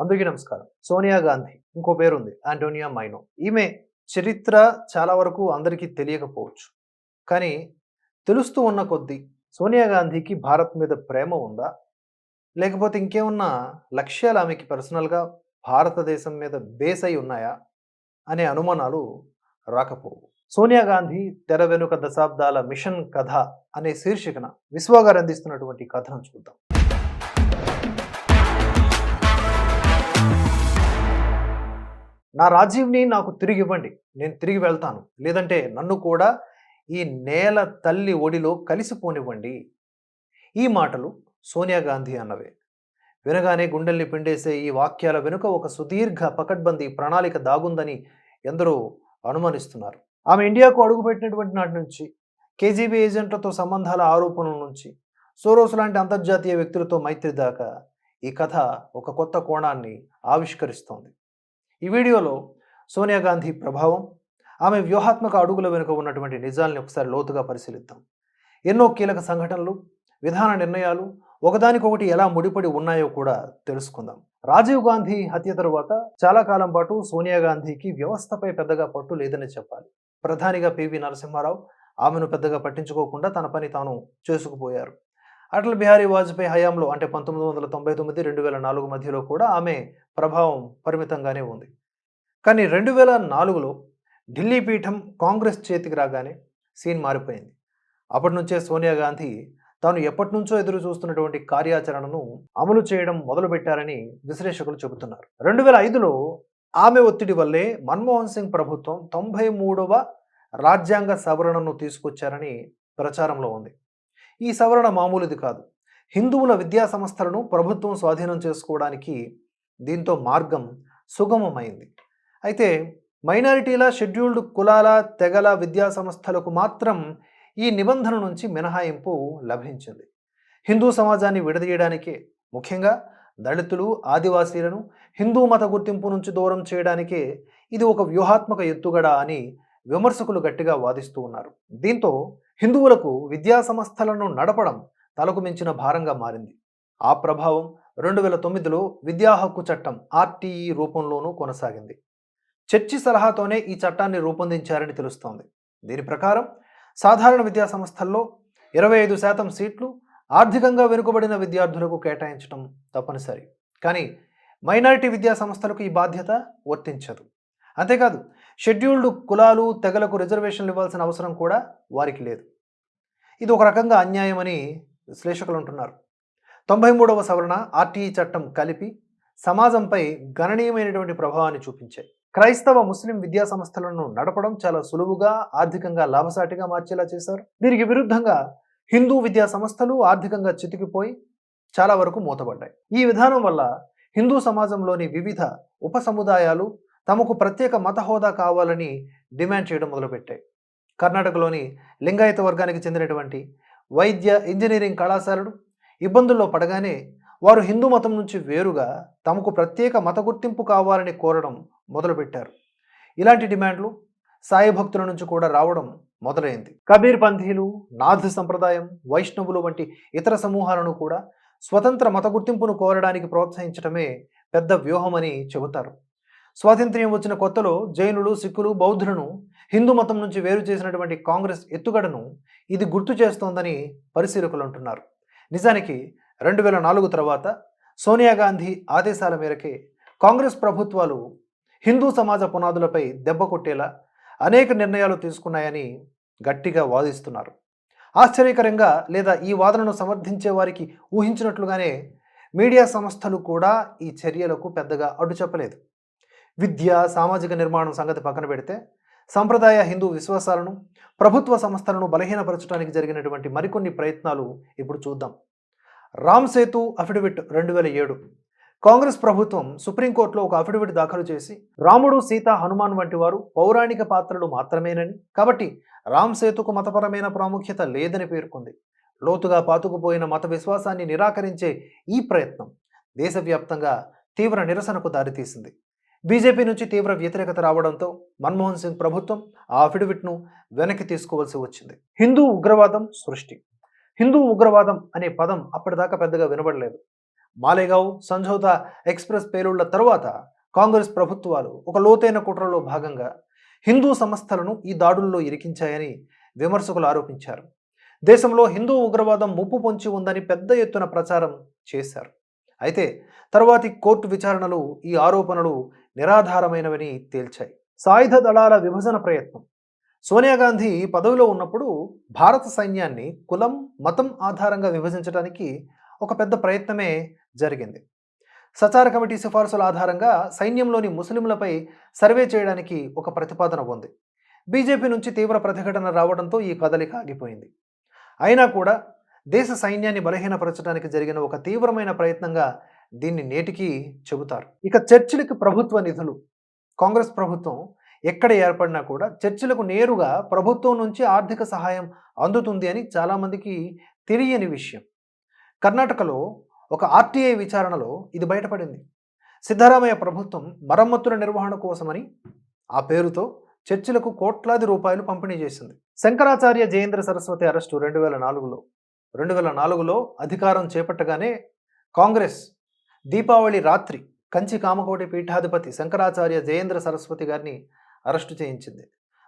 అందుకే నమస్కారం. సోనియా గాంధీ ఇంకో పేరుంది ఆంటోనియా మైనో. ఈమె చరిత్ర చాలా వరకు అందరికీ తెలియకపోవచ్చు. కానీ తెలుస్తూ ఉన్న కొద్దీ సోనియా గాంధీకి భారత్ మీద ప్రేమ ఉందా? లేకపోతే ఇంకేమన్నా లక్ష్యాలు ఆమెకి పర్సనల్గా భారతదేశం మీద బేస్ అయి ఉన్నాయా? అనే అనుమానాలు రాకపోవు. సోనియా గాంధీ తెర వెనుక దశాబ్దాల మిషన్ కథ అనే శీర్షికన విశ్వగారు అందిస్తున్నటువంటి కథను చూద్దాం. నా రాజీవ్ని నాకు తిరిగి ఇవ్వండి. నేను తిరిగి వెళ్తాను. లేదంటే నన్ను కూడా ఈ నేల తల్లి ఒడిలో కలిసిపోనివ్వండి. ఈ మాటలు సోనియా గాంధీ అన్నవే. వినగానే గుండెల్ని పిండేసే ఈ వాక్యాల వెనుక ఒక సుదీర్ఘ పకడ్బందీ ప్రణాళిక దాగుందని ఎందరో అనుమానిస్తున్నారు. ఆమె ఇండియాకు అడుగుపెట్టినటువంటి నాటి నుంచి కేజీబీ ఏజెంట్లతో సంబంధాల ఆరోపణల నుంచి సోరోస్ లాంటి అంతర్జాతీయ వ్యక్తులతో మైత్రి దాకా ఈ కథ ఒక కొత్త కోణాన్ని ఆవిష్కరిస్తోంది. ఈ వీడియోలో సోనియా గాంధీ ప్రభావం ఆమె వ్యూహాత్మక అడుగుల వెనుక ఉన్నటువంటి నిజాల్ని ఒకసారి లోతుగా పరిశీలిద్దాం. ఎన్నో కీలక సంఘటనలు విధాన నిర్ణయాలు ఒకదానికొకటి ఎలా ముడిపడి ఉన్నాయో కూడా తెలుసుకుందాం. రాజీవ్ గాంధీ హత్య తరువాత చాలా కాలం పాటు సోనియా గాంధీకి వ్యవస్థపై పెద్దగా పట్టు లేదని చెప్పాలి. ప్రధానిగా పివి నరసింహారావు ఆమెను పెద్దగా పట్టించుకోకుండా తన పని తాను చేసుకుపోయారు. అటల్ బిహారీ వాజ్పేయి హయాంలో అంటే పంతొమ్మిది వందల తొంభై తొమ్మిది రెండు వేల నాలుగు మధ్యలో కూడా ఆమె ప్రభావం పరిమితంగానే ఉంది. కానీ రెండు వేల నాలుగులో ఢిల్లీ పీఠం కాంగ్రెస్ చేతికి రాగానే సీన్ మారిపోయింది. అప్పటి నుంచే సోనియా గాంధీ తాను ఎప్పటి నుంచో ఎదురు చూస్తున్నటువంటి కార్యాచరణను అమలు చేయడం మొదలుపెట్టారని విశ్లేషకులు చెబుతున్నారు. రెండు వేల ఐదులో ఆమె ఒత్తిడి వల్లే మన్మోహన్ సింగ్ ప్రభుత్వం తొంభై మూడవ రాజ్యాంగ సవరణను తీసుకొచ్చారని ప్రచారంలో ఉంది. ఈ సవరణ మామూలుది కాదు. హిందువుల విద్యా సంస్థలను ప్రభుత్వం స్వాధీనం చేసుకోవడానికి దీంతో మార్గం సుగమమైంది. అయితే మైనారిటీల షెడ్యూల్డ్ కులాల తెగల విద్యా సంస్థలకు మాత్రం ఈ నిబంధన నుంచి మినహాయింపు లభించింది. హిందూ సమాజాన్ని విడదీయడానికే ముఖ్యంగా దళితులు ఆదివాసీలను హిందూ మత గుర్తింపు నుంచి దూరం చేయడానికే ఇది ఒక వ్యూహాత్మక ఎత్తుగడ అని విమర్శకులు గట్టిగా వాదిస్తూ ఉన్నారు. దీంతో హిందువులకు విద్యా సంస్థలను నడపడం తలకు మించిన భారంగా మారింది. ఆ ప్రభావం రెండు వేల తొమ్మిదిలో విద్యా హక్కు చట్టం ఆర్టీఈ రూపంలోనూ కొనసాగింది. చర్చి సలహాతోనే ఈ చట్టాన్ని రూపొందించారని తెలుస్తోంది. దీని ప్రకారం సాధారణ విద్యా సంస్థల్లో ఇరవై ఐదు శాతం సీట్లు ఆర్థికంగా వెనుకబడిన విద్యార్థులకు కేటాయించడం తప్పనిసరి. కానీ మైనారిటీ విద్యా సంస్థలకు ఈ బాధ్యత వర్తించదు. అంతేకాదు షెడ్యూల్డ్ కులాలు తెగలకు రిజర్వేషన్లు ఇవ్వాల్సిన అవసరం కూడా వారికి లేదు. ఇది ఒక రకంగా అన్యాయమని విశ్లేషకులు అంటున్నారు. తొంభై మూడవ సవరణ ఆర్టీఈ చట్టం కలిపి సమాజంపై గణనీయమైనటువంటి ప్రభావాన్ని చూపించాయి క్రైస్తవ ముస్లిం విద్యా సంస్థలను నడపడం చాలా సులువుగా ఆర్థికంగా లాభసాటిగా మార్చేలా చేశారు. దీనికి విరుద్ధంగా హిందూ విద్యా సంస్థలు ఆర్థికంగా చితికిపోయి చాలా వరకు మూతబడ్డాయి ఈ విధానం వల్ల హిందూ సమాజంలోని వివిధ ఉప సముదాయాలు తమకు ప్రత్యేక మత హోదా కావాలని డిమాండ్ చేయడం మొదలుపెట్టాయి. కర్ణాటకలోని లింగాయత వర్గానికి చెందినటువంటి వైద్య ఇంజనీరింగ్ కళాశాలలు ఇబ్బందుల్లో పడగానే వారు హిందూ మతం నుంచి వేరుగా తమకు ప్రత్యేక మత గుర్తింపు కావాలని కోరడం మొదలుపెట్టారు. ఇలాంటి డిమాండ్లు సాయి భక్తుల నుంచి కూడా రావడం మొదలైంది. కబీర్ పంథీలు నాథ్ సంప్రదాయం వైష్ణవులు వంటి ఇతర సమూహాలను కూడా స్వతంత్ర మత గుర్తింపును కోరడానికి ప్రోత్సహించడమే పెద్ద వ్యూహమని చెబుతారు. స్వాతంత్ర్యం వచ్చిన కొత్తలో జైనులు సిక్కులు బౌద్ధులను హిందూ మతం నుంచి వేరు చేసినటువంటి కాంగ్రెస్ ఎత్తుగడను ఇది గుర్తు చేస్తోందని పరిశీలకులు అంటున్నారు. నిజానికి రెండు వేల నాలుగు తర్వాత సోనియా గాంధీ ఆదేశాల మేరకే కాంగ్రెస్ ప్రభుత్వాలు హిందూ సమాజ పునాదులపై దెబ్బ కొట్టేలా అనేక నిర్ణయాలు తీసుకున్నాయని గట్టిగా వాదిస్తున్నారు. ఆశ్చర్యకరంగా లేదా ఈ వాదనను సమర్థించే వారికి ఊహించినట్లుగానే మీడియా సంస్థలు కూడా ఈ చర్యలకు పెద్దగా అడ్డు చెప్పలేదు విద్య సామాజిక నిర్మాణం సంగతి పక్కన పెడితే సంప్రదాయ హిందూ విశ్వాసాలను ప్రభుత్వ సంస్థలను బలహీనపరచడానికి జరిగినటువంటి మరికొన్ని ప్రయత్నాలు ఇప్పుడు చూద్దాం. రామ్ సేతు అఫిడవిట్ రెండు వేల ఏడు. కాంగ్రెస్ ప్రభుత్వం సుప్రీంకోర్టులో ఒక అఫిడవిట్ దాఖలు చేసి రాముడు సీత హనుమాన్ వంటి వారు పౌరాణిక పాత్రలు మాత్రమేనని. కాబట్టి రామ్ సేతుకు మతపరమైన ప్రాముఖ్యత లేదని పేర్కొంది. లోతుగా పాతుకుపోయిన మత విశ్వాసాన్ని నిరాకరించే ఈ ప్రయత్నం దేశవ్యాప్తంగా తీవ్ర నిరసనకు దారితీసింది. బీజేపీ నుంచి తీవ్ర వ్యతిరేకత రావడంతో మన్మోహన్ సింగ్ ప్రభుత్వం ఆ అఫిడవిట్ను వెనక్కి తీసుకోవాల్సి వచ్చింది. హిందూ ఉగ్రవాదం సృష్టి. హిందూ ఉగ్రవాదం అనే పదం అప్పటిదాకా పెద్దగా వినబడలేదు. మాలేగావ్ సంజోతా ఎక్స్ప్రెస్ పేలుళ్ళ తరువాత కాంగ్రెస్ ప్రభుత్వాలు ఒక లోతైన కుట్రలో భాగంగా హిందూ సంస్థలను ఈ దాడుల్లో ఇరికించాయని విమర్శకులు ఆరోపించారు. దేశంలో హిందూ ఉగ్రవాదం ముప్పు పొంచి ఉందని పెద్ద ఎత్తున ప్రచారం చేశారు. అయితే తర్వాతి కోర్టు విచారణలు ఈ ఆరోపణలు నిరాధారమైనవని తేల్చాయి. సాయుధ దళాల విభజన ప్రయత్నం. సోనియా గాంధీ పదవిలో ఉన్నప్పుడు భారత సైన్యాన్ని కులం మతం ఆధారంగా విభజించడానికి ఒక పెద్ద ప్రయత్నమే జరిగింది. సచార కమిటీ సిఫార్సుల ఆధారంగా సైన్యంలోని ముస్లింలపై సర్వే చేయడానికి ఒక ప్రతిపాదన ఉంది. బీజేపీ నుంచి తీవ్ర ప్రతిఘటన రావడంతో ఈ కదలిక ఆగిపోయింది. అయినా కూడా దేశ సైన్యాన్ని బలహీనపరచడానికి జరిగిన ఒక తీవ్రమైన ప్రయత్నంగా దీన్ని నేటికి చెబుతారు. ఇక చర్చిలకు ప్రభుత్వ నిధులు. కాంగ్రెస్ ప్రభుత్వం ఎక్కడ ఏర్పడినా కూడా చర్చిలకు నేరుగా ప్రభుత్వం నుంచి ఆర్థిక సహాయం అందుతుంది అని చాలామందికి తెలియని విషయం. కర్ణాటకలో ఒక ఆర్టీఐ విచారణలో ఇది బయటపడింది. సిద్ధరామయ్య ప్రభుత్వం మరమ్మతుల నిర్వహణ కోసమని ఆ పేరుతో చర్చిలకు కోట్లాది రూపాయలు పంపిణీ చేసింది. శంకరాచార్య జయేంద్ర సరస్వతి అరెస్టు రెండు వేల నాలుగులో. రెండు వేల నాలుగులో అధికారం చేపట్టగానే కాంగ్రెస్ దీపావళి రాత్రి కంచి కామకోటి పీఠాధిపతి శంకరాచార్య జయేంద్ర సరస్వతి గారిని అరెస్టు చేయించింది.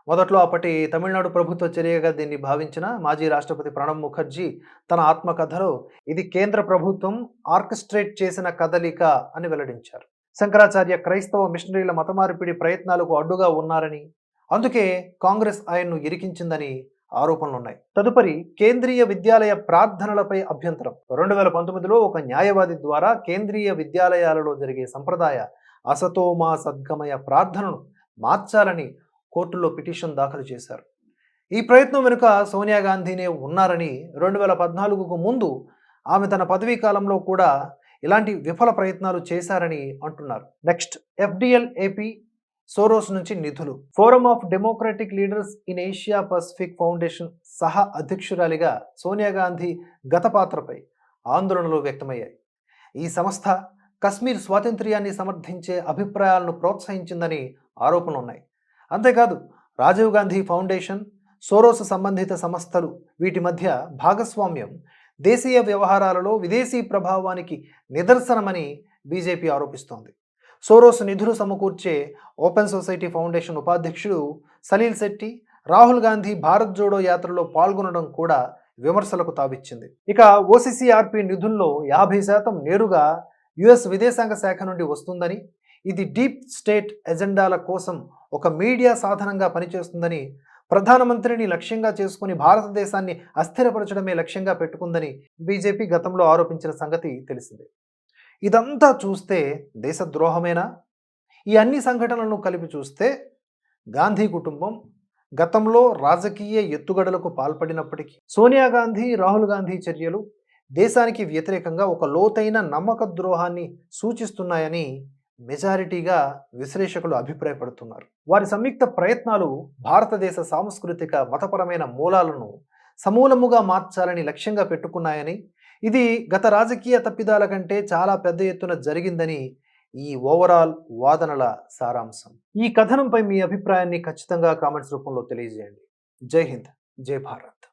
మొదట్లో అప్పటి తమిళనాడు ప్రభుత్వ చర్యగా దీన్ని భావించిన మాజీ రాష్ట్రపతి ప్రణబ్ ముఖర్జీ తన ఆత్మకథలో ఇది కేంద్ర ప్రభుత్వం ఆర్కెస్ట్రేట్ చేసిన కదలిక అని వెల్లడించారు. శంకరాచార్య క్రైస్తవ మిషనరీల మతమార్పిడి ప్రయత్నాలకు అడ్డుగా ఉన్నారని అందుకే కాంగ్రెస్ ఆయన్ను ఇరికించిందని ఆరోపణలు ఉన్నాయి తదుపరి కేంద్రీయ విద్యాలయ ప్రార్థనలపై అభ్యంతరం. రెండు వేల పంతొమ్మిదిలో ఒక న్యాయవాది ద్వారా కేంద్రీయ విద్యాలయాలలో జరిగే సంప్రదాయ అసతోమా సద్గమయ ప్రార్థనను మార్చాలని కోర్టులో పిటిషన్ దాఖలు చేశారు. ఈ ప్రయత్నం వెనుక సోనియా గాంధీనే ఉన్నారని రెండు వేల పద్నాలుగుకు ముందు ఆమె తన పదవీ కాలంలో కూడా ఇలాంటి విఫల ప్రయత్నాలు చేశారని అంటున్నారు. నెక్స్ట్ ఎఫ్డిఎల్ ఏపీ సోరోస్ నుంచి నిధులు. Forum of democratic leaders in Asia Pacific foundation సహా అధ్యక్షురాలిగా సోనియా గాంధీ గత పాత్రపై ఆందోళనలు వ్యక్తమయ్యాయి. ఈ సంస్థ కశ్మీర్ స్వాతంత్ర్యాన్ని సమర్థించే అభిప్రాయాలను ప్రోత్సహించిందని ఆరోపణలు ఉన్నాయి అంతేకాదు రాజీవ్ గాంధీ ఫౌండేషన్ సోరోస్ సంబంధిత సంస్థలు వీటి మధ్య భాగస్వామ్యం దేశీయ వ్యవహారాలలో విదేశీ ప్రభావానికి నిదర్శనమని బీజేపీ ఆరోపిస్తోంది. సోరోస్ నిధులు సమకూర్చే ఓపెన్ సొసైటీ ఫౌండేషన్ ఉపాధ్యక్షుడు సలీల్ శెట్టి రాహుల్ గాంధీ భారత్ జోడో యాత్రలో పాల్గొనడం కూడా విమర్శలకు తావిచ్చింది. ఇక ఓసీసీఆర్పి నిధుల్లో యాభై శాతం నేరుగా యుఎస్ విదేశాంగ శాఖ నుండి వస్తుందని ఇది డీప్ స్టేట్ ఎజెండాల కోసం ఒక మీడియా సాధనంగా పనిచేస్తుందని ప్రధానమంత్రిని లక్ష్యంగా చేసుకుని భారతదేశాన్ని అస్థిరపరచడమే లక్ష్యంగా పెట్టుకుందని బీజేపీ గతంలో ఆరోపించిన సంగతి తెలిసిందే. ఇదంతా చూస్తే దేశద్రోహమేనా? ఈ అన్ని సంఘటనలను కలిపి చూస్తే గాంధీ కుటుంబం గతంలో రాజకీయ ఎత్తుగడలకు పాల్పడినప్పటికీ సోనియా గాంధీ రాహుల్ గాంధీ చర్యలు దేశానికి వ్యతిరేకంగా ఒక లోతైన నమ్మక ద్రోహాన్ని సూచిస్తున్నాయని మెజారిటీగా విశ్లేషకులు అభిప్రాయపడుతున్నారు. వారి సంయుక్త ప్రయత్నాలు భారతదేశ సాంస్కృతిక మతపరమైన మూలాలను సమూలముగా మార్చాలని లక్ష్యంగా పెట్టుకున్నాయని ఇది గత రాజకీయ తప్పిదాల కంటే చాలా పెద్ద ఎత్తున జరిగిందని ఈ ఓవరాల్ వాదనల సారాంశం. ఈ కథనంపై మీ అభిప్రాయాన్ని ఖచ్చితంగా కామెంట్స్ రూపంలో తెలియజేయండి. జై హింద్. జై భారత్.